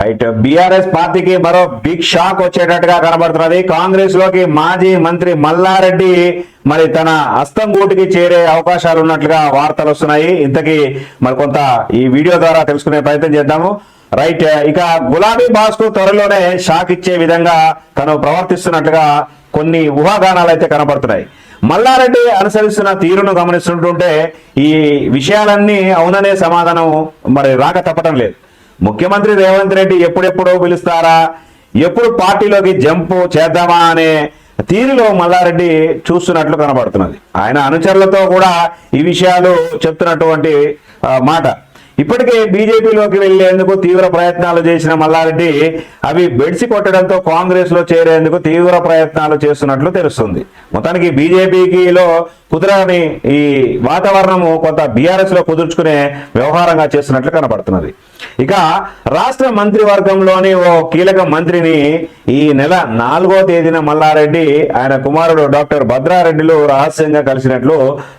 Right BRS పార్టీకి మరో big shock వచ్చేటట్టుగా కనబడుతున్నది. కాంగ్రెస్లోకి మాజీ మంత్రి మల్లారెడ్డి మరి తన హస్తం గూటికి చేరే అవకాశాలు ఉన్నట్లుగా వార్తలు వస్తున్నాయి. ఇంతకీ మరి కొంత ఈ వీడియో ద్వారా తెలుసుకునే ప్రయత్నం చేద్దాము. రైట్ ఇక గులాబీ బాస్కు త్వరలోనే షాక్ ఇచ్చే విధంగా తను ప్రవర్తిస్తున్నట్లుగా కొన్ని ఊహాగానాలు అయితే కనబడుతున్నాయి. మల్లారెడ్డి అనుసరిస్తున్న తీరును గమనిస్తుంటుంటే ఈ విషయాలన్నీ అవుననే సమాధానం మరి రాక తప్పడం లేదు. ముఖ్యమంత్రి రేవంత్ రెడ్డి ఎప్పుడెప్పుడు పిలుస్తారా? ఎప్పుడు పార్టీలోకి జంపు చేద్దామా అనే తీరులో మల్లారెడ్డి చూస్తున్నట్లు కనబడుతున్నది. ఆయన అనుచరులతో కూడా ఈ విషయాలు చెప్తున్నటువంటి మాట. ఇప్పటికే బీజేపీలోకి వెళ్ళేందుకు తీవ్ర ప్రయత్నాలు చేసిన మల్లారెడ్డి అవి బెడిసి కొట్టడంతో కాంగ్రెస్లో చేరేందుకు తీవ్ర ప్రయత్నాలు చేస్తున్నట్లు తెలుస్తుంది. మొత్తానికి బీజేపీకిలో కుదరని ఈ వాతావరణము కొంత బీఆర్ఎస్లో కుదుర్చుకునే వ్యవహారంగా చేస్తున్నట్లు కనబడుతున్నది. ఇక రాష్ట్ర మంత్రివర్గంలోని ఓ కీలక మంత్రిని ఈ నెల నాలుగో తేదీన మల్లారెడ్డి ఆయన కుమారుడు డాక్టర్ భద్రారెడ్డిలు రహస్యంగా కలిసినట్లు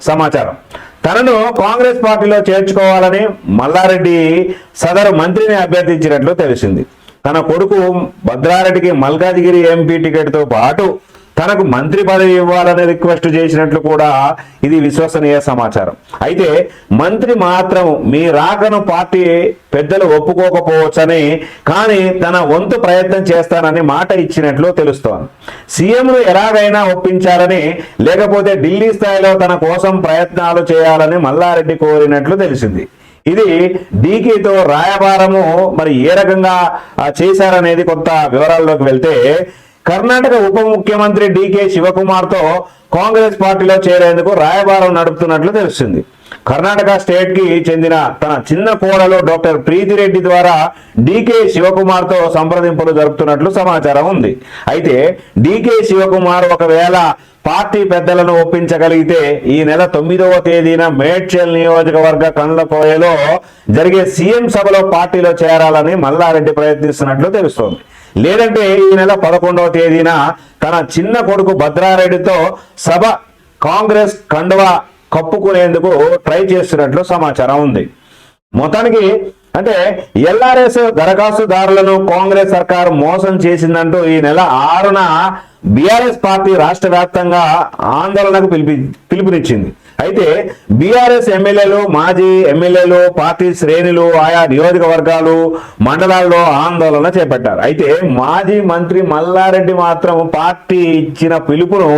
సమాచారం. తనను కాంగ్రెస్ పార్టీలో చేర్చుకోవాలని మల్లారెడ్డి సదరు మంత్రిని అభ్యర్థించినట్లు తెలిసింది. తన కొడుకు భద్రారెడ్డికి మల్కాజిగిరి ఎంపీ టికెట్తో పాటు తనకు మంత్రి పదవి ఇవ్వాలని రిక్వెస్ట్ చేసినట్లు కూడా ఇది విశ్వసనీయ సమాచారం. అయితే మంత్రి మాత్రం మీ రాకను పార్టీ పెద్దలు ఒప్పుకోకపోవచ్చని కానీ తన వంతు ప్రయత్నం చేస్తానని మాట ఇచ్చినట్లు తెలుస్తోంది. సీఎంను ఎలాగైనా ఒప్పించాలని లేకపోతే ఢిల్లీ స్థాయిలో తన కోసం ప్రయత్నాలు చేయాలని మల్లారెడ్డి కోరినట్లు తెలిసింది. ఇది డీకేతో రాయబారము మరి ఏ రకంగా చేశారనేది కొంత వివరాల్లోకి వెళ్తే కర్ణాటక ఉప ముఖ్యమంత్రి డికే శివకుమార్తో కాంగ్రెస్ పార్టీలో చేరేందుకు రాయబారం నడుపుతున్నట్లు తెలుస్తుంది. కర్ణాటక స్టేట్కి చెందిన తన చిన్న కోడలు డాక్టర్ ప్రీతిరెడ్డి ద్వారా డికే శివకుమార్తో సంప్రదింపులు జరుపుతున్నట్లు సమాచారం ఉంది. అయితే డికే శివకుమార్ ఒకవేళ పార్టీ పెద్దలను ఒప్పించగలిగితే ఈ నెల తొమ్మిదవ తేదీన మేడ్చల్ నియోజకవర్గ కండ్లకోయలో జరిగే సీఎం సభలో పార్టీలో చేరాలని మల్లారెడ్డి ప్రయత్నిస్తున్నట్లు తెలుస్తోంది. లేదంటే ఈ నెల పదకొండవ తేదీన తన చిన్న కొడుకు భద్రారెడ్డితో సభ కాంగ్రెస్ కండువా కప్పుకునేందుకు ట్రై చేస్తున్నట్లు సమాచారం ఉంది. మొత్తానికి అంటే ఎల్ఆర్ఎస్ దరఖాస్తుదారులను కాంగ్రెస్ సర్కారు మోసం చేసిందంటూ ఈ నెల ఆరున బీఆర్ఎస్ పార్టీ రాష్ట్ర వ్యాప్తంగా ఆందోళనకు పిలిపి పిలుపునిచ్చింది. అయితే బీఆర్ఎస్ ఎమ్మెల్యేలు మాజీ ఎమ్మెల్యేలు పార్టీ శ్రేణులు ఆయా నియోజకవర్గాలు మండలాల్లో ఆందోళన చేపట్టారు. అయితే మాజీ మంత్రి మల్లారెడ్డి మాత్రం పార్టీ ఇచ్చిన పిలుపును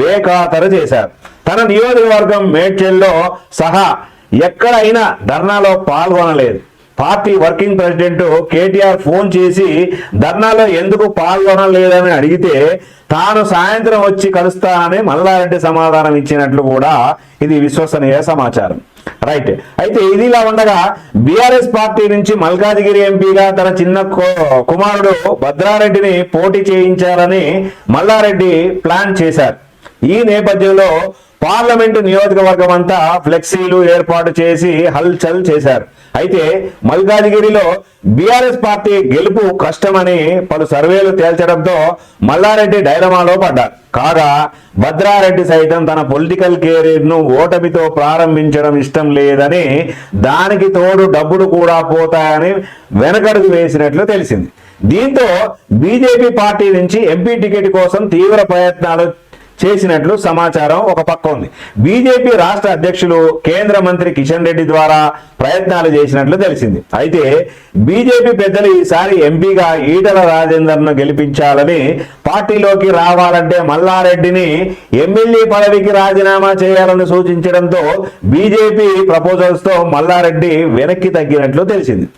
బేఖాతరు చేశారు. తన నియోజకవర్గం మేడ్చల్లో సహా ఎక్కడైనా ధర్నాలో పాల్గొనలేదు. Party working president KTR phone చేసి ధర్నాలో ఎందుకు పాల్గొనలేదని అడిగితే తాను సాయంత్రం వచ్చి కలుస్తానని మల్లారెడ్డి సమాధానం ఇచ్చినట్లు కూడా ఇది విశ్వసనీయ సమాచారం. రైట్. అయితే ఇదిలా ఉండగా బీఆర్ఎస్ పార్టీ నుంచి మల్కాజిగిరి ఎంపీగా తన చిన్న కుమారుడు భద్రారెడ్డిని పోటీ చేయించాలని మల్లారెడ్డి ప్లాన్ చేశారు. ఈ నేపథ్యంలో పార్లమెంటు నియోజకవర్గం అంతా ఫ్లెక్సీలు ఏర్పాటు చేసి హల్చల్ చేశారు. అయితే మల్కాజిగిరిలో బీఆర్ఎస్ పార్టీ గెలుపు కష్టమని పలు సర్వేలు తేల్చడంతో మల్లారెడ్డి డైలమాలో పడ్డారు. కాగా భద్రారెడ్డి సైతం తన పొలిటికల్ కెరీర్ను ఓటమితో ప్రారంభించడం ఇష్టం లేదని దానికి తోడు డబ్బులు కూడా పోతాయని వెనకడుగు వేసినట్లు తెలిసింది. దీంతో బీజేపీ పార్టీ నుంచి ఎంపీ టికెట్ కోసం తీవ్ర ప్రయత్నాలు చేసినట్లు సమాచారం ఒక పక్క ఉంది. బీజేపీ రాష్ట్ర అధ్యక్షులు కేంద్ర మంత్రి కిషన్ రెడ్డి ద్వారా ప్రయత్నాలు చేసినట్లు తెలిసింది. అయితే బీజేపీ పెద్దలు ఈసారి ఎంపీగా ఈటల రాజేందర్ను గెలిపించాలని పార్టీలోకి రావాలంటే మల్లారెడ్డిని ఎమ్మెల్యే పదవికి రాజీనామా చేయాలని సూచించడంతో బీజేపీ ప్రపోజల్స్తో మల్లారెడ్డి వెనక్కి తగ్గినట్లు తెలిసింది.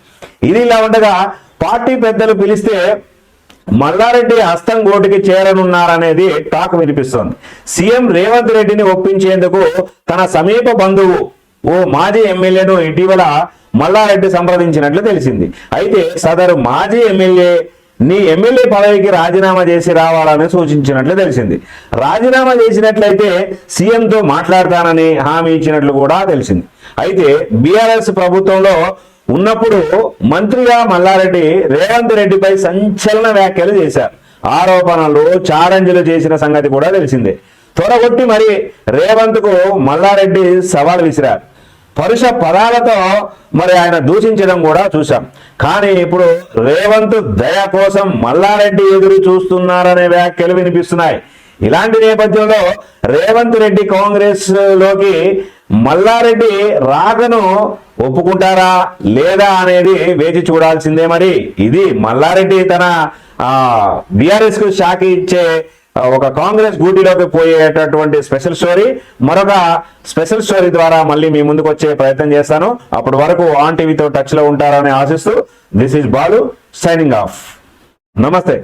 ఇది ఇలా ఉండగా పార్టీ పెద్దలు పిలిస్తే మల్లారెడ్డి హస్తం గోటికి చేరనున్నారనేది టాక్ వినిపిస్తోంది. సీఎం రేవంత్ రెడ్డిని ఒప్పించేందుకు తన సమీప బంధువు ఓ మాజీ ఎమ్మెల్యేను ఇటీవల మల్లారెడ్డి సంప్రదించినట్లు తెలిసింది. అయితే సదరు మాజీ ఎమ్మెల్యే నీ ఎమ్మెల్యే పదవికి రాజీనామా చేసి రావాలని సూచించినట్లు తెలిసింది. రాజీనామా చేసినట్లయితే సీఎంతో మాట్లాడతానని హామీ ఇచ్చినట్లు కూడా తెలిసింది. అయితే బీఆర్ఎస్ ప్రభుత్వంలో ఉన్నప్పుడు మంత్రిగా మల్లారెడ్డి రేవంత్ రెడ్డిపై సంచలన వ్యాఖ్యలు చేశారు. ఆరోపణలు చారంజీలు చేసిన సంగతి కూడా తెలిసిందే. త్వరగొట్టి మరి రేవంత్కు మల్లారెడ్డి సవాల్ విసిరారు. పరుష పదాలతో మరి ఆయన దూషించడం కూడా చూశాం. కానీ ఇప్పుడు రేవంత్ దయ కోసం మల్లారెడ్డి ఎదురు చూస్తున్నారనే వ్యాఖ్యలు వినిపిస్తున్నాయి. ఇలాంటి నేపథ్యంలో రేవంత్ రెడ్డి కాంగ్రెస్లోకి మల్లారెడ్డి రాకను ఒప్పుకుంటారా లేదా అనేది వేచి చూడాల్సిందే మరి. ఇది మల్లారెడ్డి తన బీఆర్ఎస్కు షాక్ ఇచ్చే ఒక కాంగ్రెస్ గూటిలోకి పోయేటటువంటి స్పెషల్ స్టోరీ. మరొక స్పెషల్ స్టోరీ ద్వారా మళ్ళీ మీ ముందుకు వచ్చే ప్రయత్నం చేస్తాను. అప్పటి వరకు ఆన్ టీవీతో టచ్లో ఉంటారని ఆశిస్తూ this is Balu signing off. Namaste.